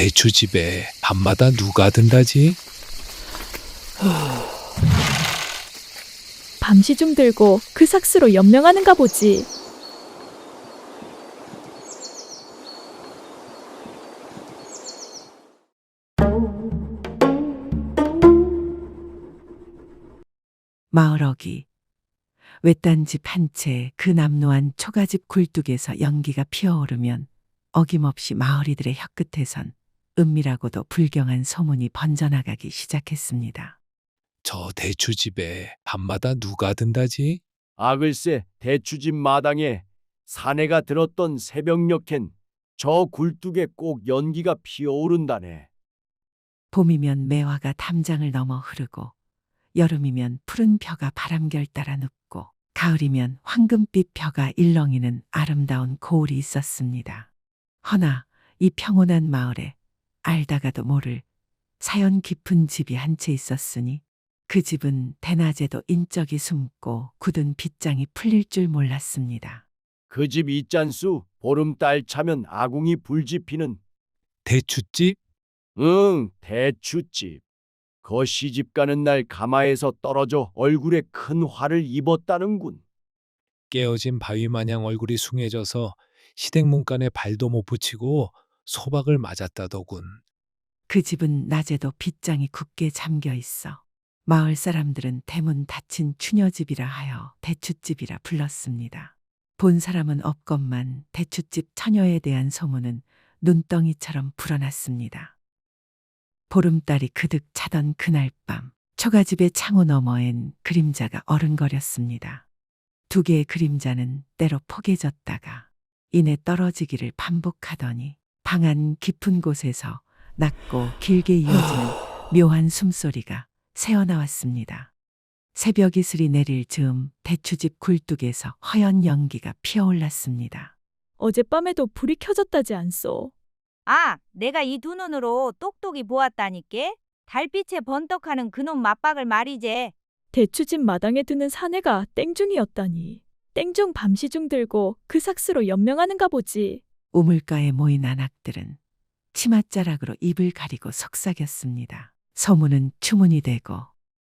대추집에 밤마다 누가 든다지? 밤시 좀 들고 그 삭스로 연명하는가 보지. 마을 어기 외딴 집 한 채 그 남루한 초가집 굴뚝에서 연기가 피어오르면 어김없이 마을이들의 혀끝에선 은밀하고도 불경한 소문이 번져나가기 시작했습니다. 저 대추집에 밤마다 누가 든다지? 아 글쎄 대추집 마당에 사내가 들었던 새벽녘엔 저 굴뚝에 꼭 연기가 피어오른다네. 봄이면 매화가 담장을 넘어 흐르고 여름이면 푸른 벼가 바람결 따라 눕고 가을이면 황금빛 벼가 일렁이는 아름다운 고을이 있었습니다. 허나 이 평온한 마을에 알다가도 모를 사연 깊은 집이 한 채 있었으니 그 집은 대낮에도 인적이 숨고 굳은 빗장이 풀릴 줄 몰랐습니다. 그 집 있잖수 보름달 차면 아궁이 불지피는 대추집? 응 대추집. 거 시집 가는 날 가마에서 떨어져 얼굴에 큰 화를 입었다는군. 깨어진 바위 마냥 얼굴이 숭해져서 시댁 문간에 발도 못 붙이고 소박을 맞았다더군. 그 집은 낮에도 빗장이 굳게 잠겨 있어 마을 사람들은 대문 닫힌 추녀집이라 하여 대추집이라 불렀습니다. 본 사람은 없건만 대추집 처녀에 대한 소문은 눈덩이처럼 불어났습니다. 보름달이 그득 차던 그날 밤 초가집의 창호 너머엔 그림자가 어른거렸습니다. 두 개의 그림자는 때로 포개졌다가 이내 떨어지기를 반복하더니 방안 깊은 곳에서 낮고 길게 이어지는 묘한 숨소리가 새어나왔습니다. 새벽 이슬이 내릴 즈음 대추집 굴뚝에서 허연 연기가 피어올랐습니다. 어젯밤에도 불이 켜졌다지 않소. 아, 내가 이 두 눈으로 똑똑히 보았다니께? 달빛에 번떡하는 그놈 맞박을 말이제. 대추집 마당에 드는 사내가 땡중이었다니. 땡중 밤시 중 들고 그 삭스로 연명하는가 보지. 우물가에 모인 안악들은 치맛자락으로 입을 가리고 속삭였습니다. 소문은 추문이 되고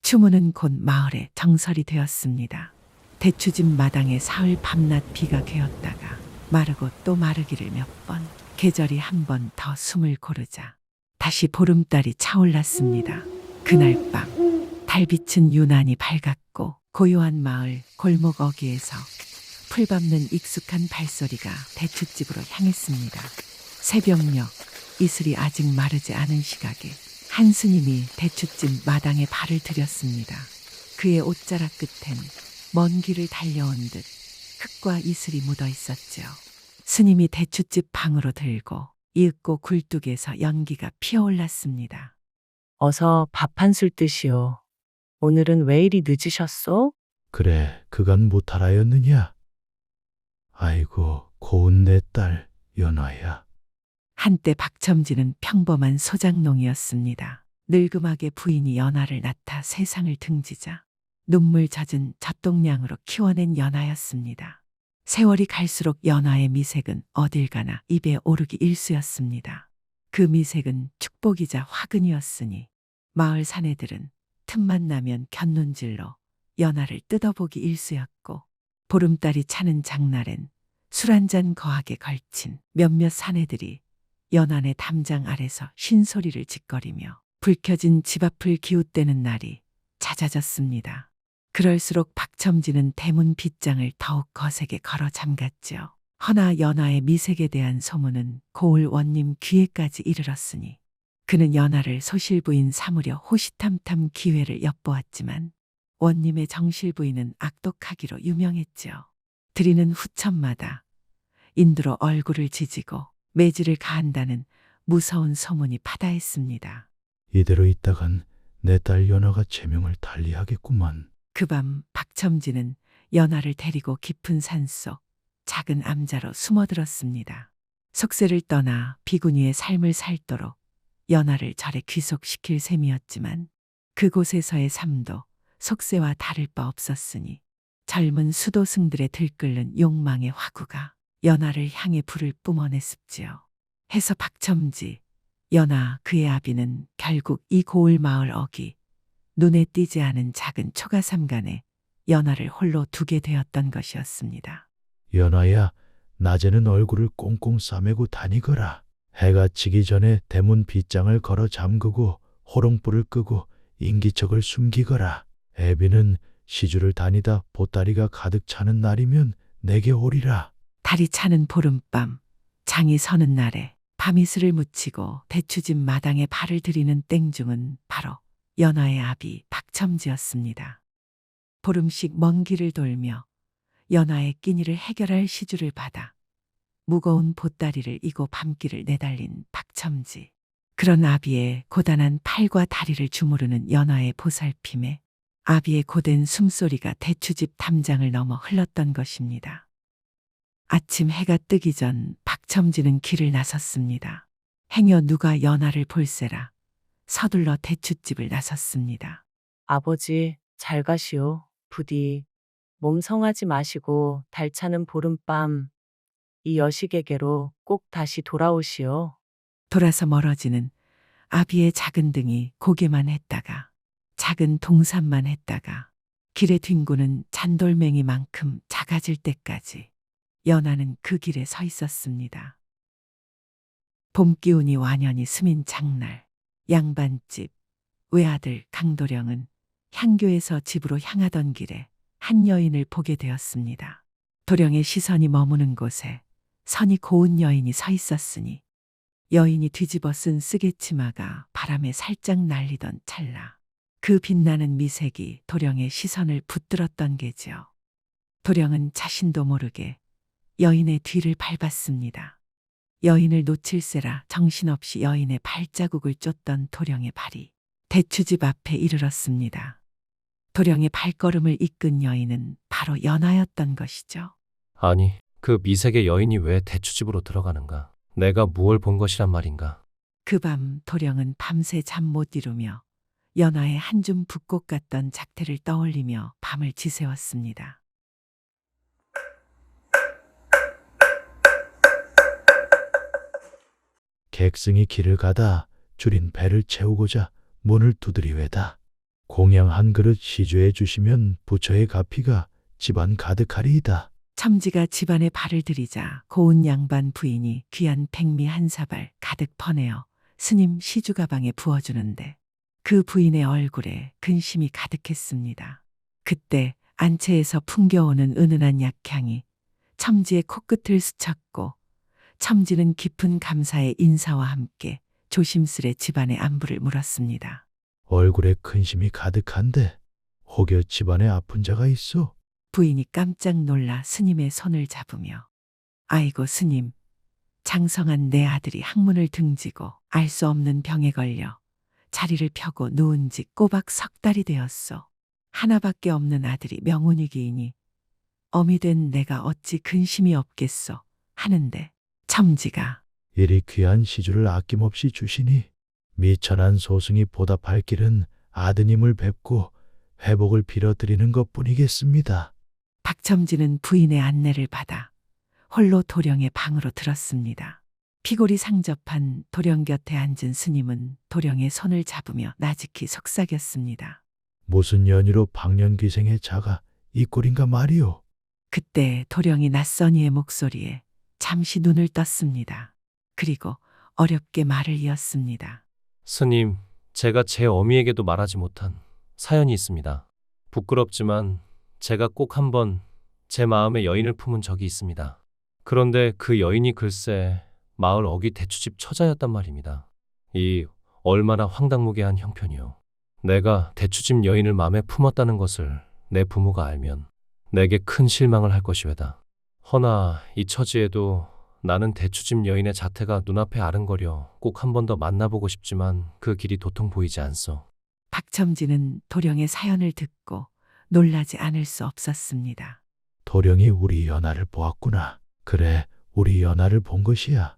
추문은 곧 마을의 정설이 되었습니다. 대추집 마당에 사흘 밤낮 비가 개었다가 마르고 또 마르기를 몇 번, 계절이 한 번 더 숨을 고르자 다시 보름달이 차올랐습니다. 그날 밤 달빛은 유난히 밝았고 고요한 마을 골목 어귀에서 풀 밟는 익숙한 발소리가 대추집으로 향했습니다. 새벽녘 이슬이 아직 마르지 않은 시각에 한 스님이 대추집 마당에 발을 들였습니다. 그의 옷자락 끝엔 먼 길을 달려온 듯 흙과 이슬이 묻어 있었죠. 스님이 대추집 방으로 들고 이윽고 굴뚝에서 연기가 피어올랐습니다. 어서 밥 한 술 드시오. 오늘은 왜 이리 늦으셨소? 그래, 그간 못하라였느냐? 아이고, 고운 내 딸, 연화야. 한때 박첨지는 평범한 소장농이었습니다. 늙음하게 부인이 연하를 낳다 세상을 등지자 눈물 젖은 젖동량으로 키워낸 연하였습니다. 세월이 갈수록 연하의 미색은 어딜 가나 입에 오르기 일쑤였습니다. 그 미색은 축복이자 화근이었으니 마을 사내들은 틈만 나면 곁눈질로 연하를 뜯어보기 일쑤였고 보름달이 차는 장날엔 술 한 잔 거하게 걸친 몇몇 사내들이 연안의 담장 아래서 쉰소리를 짓거리며 불 켜진 집 앞을 기웃대는 날이 잦아졌습니다. 그럴수록 박첨지는 대문 빗장을 더욱 거세게 걸어 잠갔죠. 허나 연하의 미색에 대한 소문은 고을 원님 귀에까지 이르렀으니 그는 연하를 소실부인 삼으려 호시탐탐 기회를 엿보았지만 원님의 정실 부인은 악독하기로 유명했죠. 드리는 후천마다 인두로 얼굴을 지지고 매질을 가한다는 무서운 소문이 파다했습니다. 이대로 있다간 내 딸 연화가 제명을 달리하겠구만. 그 밤 박첨지는 연하를 데리고 깊은 산속 작은 암자로 숨어들었습니다. 속세를 떠나 비구니의 삶을 살도록 연하를 절에 귀속시킬 셈이었지만 그곳에서의 삶도 속세와 다를 바 없었으니 젊은 수도승들의 들끓는 욕망의 화구가 연하를 향해 불을 뿜어냈습지요. 해서 박첨지, 연하 그의 아비는 결국 이 고을 마을 어기 눈에 띄지 않은 작은 초가삼간에 연하를 홀로 두게 되었던 것이었습니다. 연아야, 낮에는 얼굴을 꽁꽁 싸매고 다니거라. 해가 지기 전에 대문 빗장을 걸어 잠그고 호롱불을 끄고 인기척을 숨기거라. 애비는 시주를 다니다 보따리가 가득 차는 날이면 내게 오리라. 달이 차는 보름밤, 장이 서는 날에 밤이슬을 묻히고 대추집 마당에 발을 들이는 땡중은 바로 연하의 아비 박첨지였습니다. 보름씩 먼 길을 돌며 연하의 끼니를 해결할 시주를 받아 무거운 보따리를 이고 밤길을 내달린 박첨지. 그런 아비의 고단한 팔과 다리를 주무르는 연하의 보살핌에 아비의 고된 숨소리가 대추집 담장을 넘어 흘렀던 것입니다. 아침 해가 뜨기 전 박첨지는 길을 나섰습니다. 행여 누가 연하를 볼세라 서둘러 대추집을 나섰습니다. 아버지, 잘 가시오. 부디 몸 성하지 마시고 달차는 보름밤 이 여식에게로 꼭 다시 돌아오시오. 돌아서 멀어지는 아비의 작은 등이 고개만 했다가 작은 동산만 했다가 길에 뒹구는 잔돌멩이만큼 작아질 때까지 연하는 그 길에 서 있었습니다. 봄 기운이 완연히 스민 장날 양반집 외아들 강도령은 향교에서 집으로 향하던 길에 한 여인을 보게 되었습니다. 도령의 시선이 머무는 곳에 선이 고운 여인이 서 있었으니 여인이 뒤집어 쓴 쓰개치마가 바람에 살짝 날리던 찰나 그 빛나는 미색이 도령의 시선을 붙들었던 게지요. 도령은 자신도 모르게 여인의 뒤를 밟았습니다. 여인을 놓칠세라 정신없이 여인의 발자국을 쫓던 도령의 발이 대추집 앞에 이르렀습니다. 도령의 발걸음을 이끈 여인은 바로 연하였던 것이죠. 아니, 그 미색의 여인이 왜 대추집으로 들어가는가? 내가 무얼 본 것이란 말인가? 그 밤 도령은 밤새 잠 못 이루며 연하의 한 줌 붓꽃 같던 작태를 떠올리며 밤을 지새웠습니다. 객승이 길을 가다 줄인 배를 채우고자 문을 두드리외다. 공양 한 그릇 시주해 주시면 부처의 가피가 집안 가득하리이다. 첨지가 집안에 발을 들이자 고운 양반 부인이 귀한 백미 한 사발 가득 퍼내어 스님 시주 가방에 부어주는데 그 부인의 얼굴에 근심이 가득했습니다. 그때 안채에서 풍겨오는 은은한 약향이 첨지의 코끝을 스쳤고 첨지는 깊은 감사의 인사와 함께 조심스레 집안의 안부를 물었습니다. 얼굴에 근심이 가득한데 혹여 집안에 아픈 자가 있어? 부인이 깜짝 놀라 스님의 손을 잡으며 아이고 스님 장성한 내 아들이 학문을 등지고 알 수 없는 병에 걸려 자리를 펴고 누운 지 꼬박 석 달이 되었소. 하나밖에 없는 아들이 명운이기이니 어미 된 내가 어찌 근심이 없겠소 하는데 첨지가 이리 귀한 시주를 아낌없이 주시니 미천한 소승이 보답할 길은 아드님을 뵙고 회복을 빌어드리는 것뿐이겠습니다. 박첨지는 부인의 안내를 받아 홀로 도령의 방으로 들었습니다. 피골이 상접한 도령 곁에 앉은 스님은 도령의 손을 잡으며 나직히 속삭였습니다. 무슨 연유로 방년기생의 자가 이 꼴인가 말이오. 그때 도령이 낯선 이의 목소리에 잠시 눈을 떴습니다. 그리고 어렵게 말을 이었습니다. 스님, 제가 제 어미에게도 말하지 못한 사연이 있습니다. 부끄럽지만 제가 꼭 한번 제 마음의 여인을 품은 적이 있습니다. 그런데 그 여인이 글쎄 마을 어기 대추집 처자였단 말입니다. 이 얼마나 황당무계한 형편이요. 내가 대추집 여인을 마음에 품었다는 것을 내 부모가 알면 내게 큰 실망을 할 것이외다. 허나 이 처지에도 나는 대추집 여인의 자태가 눈앞에 아른거려 꼭 한 번 더 만나보고 싶지만 그 길이 도통 보이지 않소. 박첨지는 도령의 사연을 듣고 놀라지 않을 수 없었습니다. 도령이 우리 연하를 보았구나. 그래, 우리 연하를 본 것이야.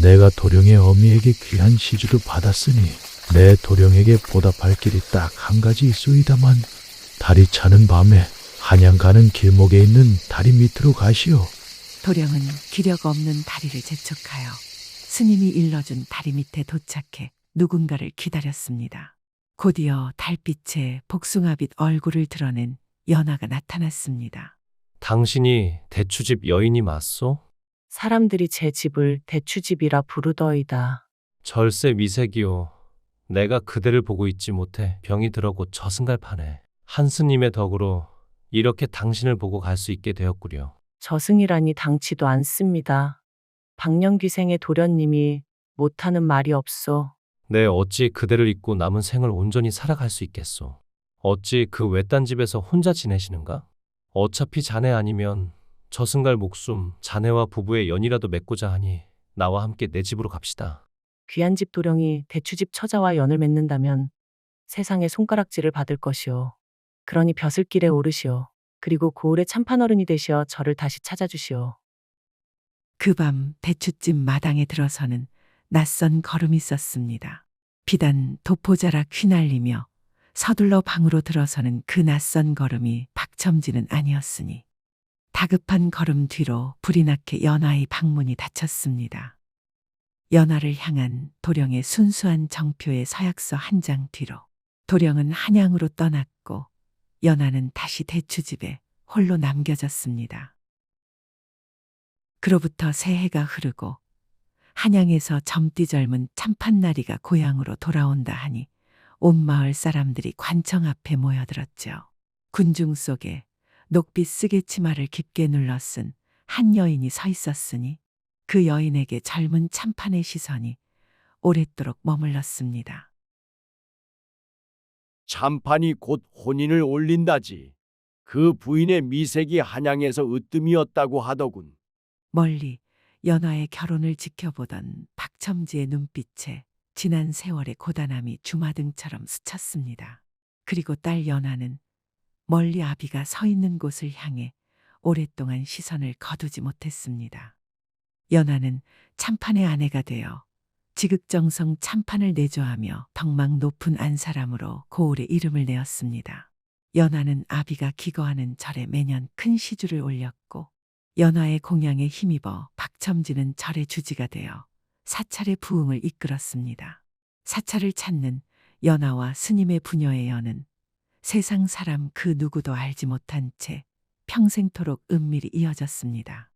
내가 도령의 어미에게 귀한 시주도 받았으니 내 도령에게 보답할 길이 딱 한 가지 있소이다만 달이 차는 밤에 한양 가는 길목에 있는 다리 밑으로 가시오. 도령은 기력 없는 다리를 재촉하여 스님이 일러준 다리 밑에 도착해 누군가를 기다렸습니다. 곧이어 달빛에 복숭아빛 얼굴을 드러낸 연하가 나타났습니다. 당신이 대추집 여인이 맞소? 사람들이 제 집을 대추집이라 부르더이다. 절세 미색이요. 내가 그대를 보고 있지 못해 병이 들어고 저승갈파네. 한 스님의 덕으로 이렇게 당신을 보고 갈 수 있게 되었구려. 저승이라니 당치도 않습니다. 박령귀생의 도련님이 못하는 말이 없소. 내 네, 어찌 그대를 잊고 남은 생을 온전히 살아갈 수 있겠소? 어찌 그 외딴 집에서 혼자 지내시는가? 어차피 자네 아니면 저승갈 목숨 자네와 부부의 연이라도 맺고자 하니 나와 함께 내 집으로 갑시다. 귀한 집 도령이 대추집 처자와 연을 맺는다면 세상에 손가락질을 받을 것이오. 그러니 벼슬길에 오르시오. 그리고 고을의 참판 어른이 되시어 저를 다시 찾아주시오. 그 밤 대추집 마당에 들어서는 낯선 걸음이 있었습니다. 비단 도포자락 휘날리며 서둘러 방으로 들어서는 그 낯선 걸음이 박첨지는 아니었으니 다급한 걸음 뒤로 불이 나게 연하의 방문이 닫혔습니다. 연하를 향한 도령의 순수한 정표의 서약서 한 장 뒤로 도령은 한양으로 떠났고 연하는 다시 대추집에 홀로 남겨졌습니다. 그로부터 새해가 흐르고 한양에서 젊디 젊은 참판나리가 고향으로 돌아온다 하니 온 마을 사람들이 관청 앞에 모여들었죠. 군중 속에 녹빛 쓰개 치마를 깊게 눌러 쓴 한 여인이 서 있었으니 그 여인에게 젊은 참판의 시선이 오랫도록 머물렀습니다. 참판이 곧 혼인을 올린다지. 그 부인의 미색이 한양에서 으뜸이었다고 하더군. 멀리 연화의 결혼을 지켜보던 박첨지의 눈빛에 지난 세월의 고단함이 주마등처럼 스쳤습니다. 그리고 딸 연화는 멀리 아비가 서 있는 곳을 향해 오랫동안 시선을 거두지 못했습니다. 연화는 참판의 아내가 되어 지극정성 참판을 내조하며 덕망 높은 안사람으로 고을의 이름을 내었습니다. 연화는 아비가 기거하는 절에 매년 큰 시주를 올렸고 연화의 공양에 힘입어 박첨지는 절의 주지가 되어 사찰의 부흥을 이끌었습니다. 사찰을 찾는 연화와 스님의 부녀의 연은 세상 사람 그 누구도 알지 못한 채 평생토록 은밀히 이어졌습니다.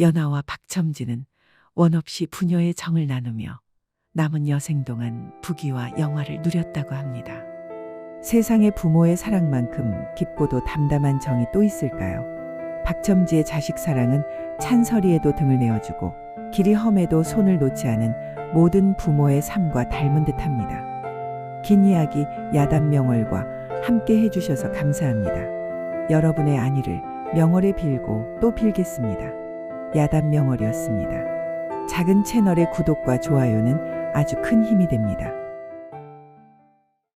연화와 박첨지는 원 없이 부녀의 정을 나누며 남은 여생 동안 부귀와 영화를 누렸다고 합니다. 세상의 부모의 사랑만큼 깊고도 담담한 정이 또 있을까요? 박첨지의 자식 사랑은 찬설이에도 등을 내어주고 길이 험해도 손을 놓지 않은 모든 부모의 삶과 닮은 듯합니다. 긴 이야기 야단 명월과 함께 해주셔서 감사합니다. 여러분의 안위를 명월에 빌고 또 빌겠습니다. 야단 명월이었습니다. 작은 채널의 구독과 좋아요는 아주 큰 힘이 됩니다.